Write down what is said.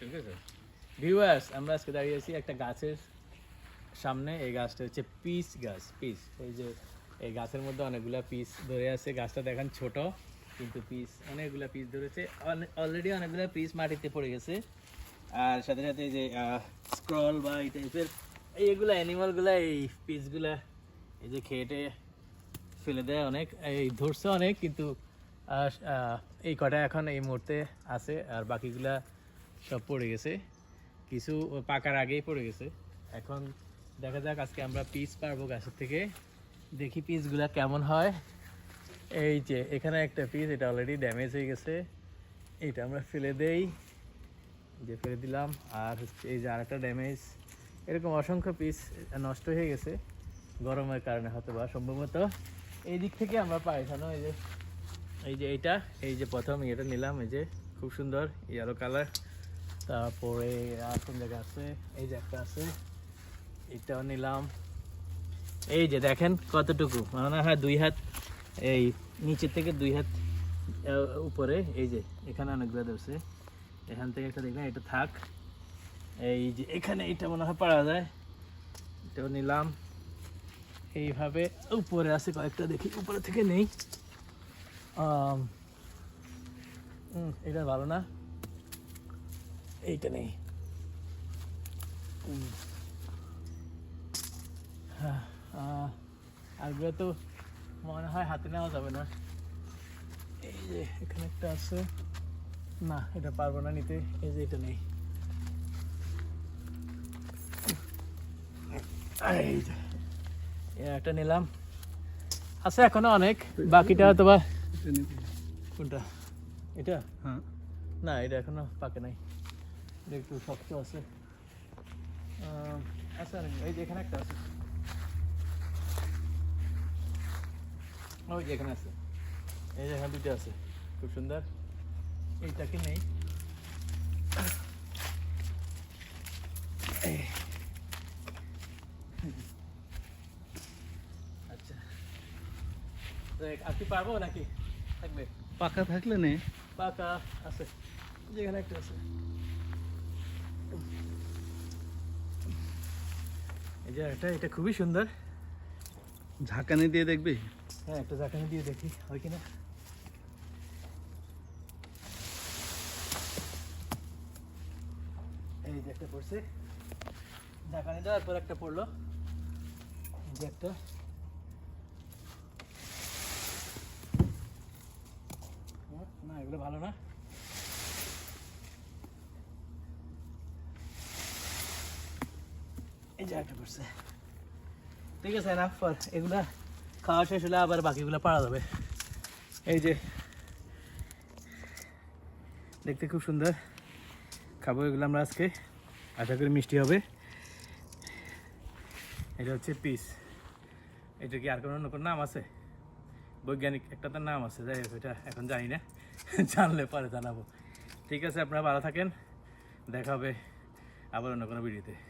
ঠিক আছে? ভিউয়ার্স আমরা আজকে দাঁড়িয়ে আছি একটা গাছের সামনে। এই গাছটা হচ্ছে পিস গাছ, পিস। এই যে, এই গাছের মধ্যে অনেকগুলা পিস ধরে আছে। গাছটা দেখেন ছোট, কিন্তু পিস, অনেকগুলা পিস ধরেছে। অলরেডি অনেকগুলা পিস মাটিতে পড়ে গেছে। আর সাথে সাথে যে স্ক্রল বা এই টাইপের এইগুলা অ্যানিমালগুলা এই পিসগুলা এই যে খেটে ফেলে দেয় অনেক। এই ধরছে অনেক, কিন্তু এই কটা এখন এই মুহূর্তে আছে। আর বাকিগুলা সব পড়ে গেছে। কিছু পাকার আগেই পড়ে গেছে। এখন দেখা যাক আজকে আমরা পিস পারব গাছের থেকে। দেখি পিসগুলা কেমন হয়। এই যে, এখানে একটা পিস এটা অলরেডি ড্যামেজ হয়ে গেছে। এটা আমরা ফেলে দেই। যে ফেলে দিলাম। আর হচ্ছে এই যে আরেকটা ড্যামেজ এরকম অসংখ্য পিস নষ্ট হয়ে গেছে। গরমের কারণে হয়তো বা সম্ভবত। এই দিক থেকে আমরা পাইছানো এই যে এই যে এইটা এই যে প্রথম এটা নিলাম। এই যে, খুব সুন্দর ইয়েলো কালার তারপরে আর কোন জায়গা আছে? এই যে একটা আছে। এটাও নিলাম। এই যে দেখেন কতটুকু। মনে হয় দুই হাত, এই নিচের থেকে দুই হাত উপরে। এই যে এখানে অনেকগুলো ধরছে। এখান থেকে একটা দেখলাম, এটা থাক। এই যে এখানে এটা মনে হয় পারা যায়। এটাও নিলাম। এইভাবে উপরে আছে কয়েকটা, দেখি উপরে থেকে নেই। এটা ভালো না। এইটা নেই। উম। হ্যাঁ, তো মনে হয় হাতে নেওয়া যাবে না। এই যে এখানে একটা আছে। না এটা পারব না নিতে। এই যে এটা নেই। এই যে একটা নিলাম। আছে এখনও অনেক। বাকিটা হয়তো বা কোনটা? এটা? হ্যাঁ। না এটা এখনও পাকে নাই। একটু শক্ত আছে। অনেক এই যে এখানে একটা আছে। ওই যে এখানে আছে। এই যে এখানে দুটো আছে। খুব সুন্দর। এইটা কি নেই? আচ্ছা। পারব নাকি? থাকবে। পাকা থাকলে নে। পাকা আছে। যেখানে একটা আছে। এই যে এটা এটা খুবই সুন্দর। ঝাঁকানি দিয়ে দেখবি? হ্যাঁ একটা জাকানি দিয়ে দেখি হয় কিনা। এই যে একটা পড়ছে। জাকানি দেওয়ার পর একটা পড়ল। এই যে একটা। না এগুলো ভালো না। ঠিক আছে না ফর এগুলা খাওয়া শেষ হলে আবার বাকিগুলো পারা যাবে। এই যে, দেখতে খুব সুন্দর। খাব এগুলো আমরা আজকে। আশা করি মিষ্টি হবে। এটা হচ্ছে পিস। এটা কি আর কোনো কোনো নাম আছে? বৈজ্ঞানিক একটা তার নাম আছে, যাই হোক, এটা এখন জানি না। জানলে পরে জানাব। ঠিক আছে, আপনারা ভালো থাকেন। দেখা হবে আবার অন্য কোনো ভিডিওতে।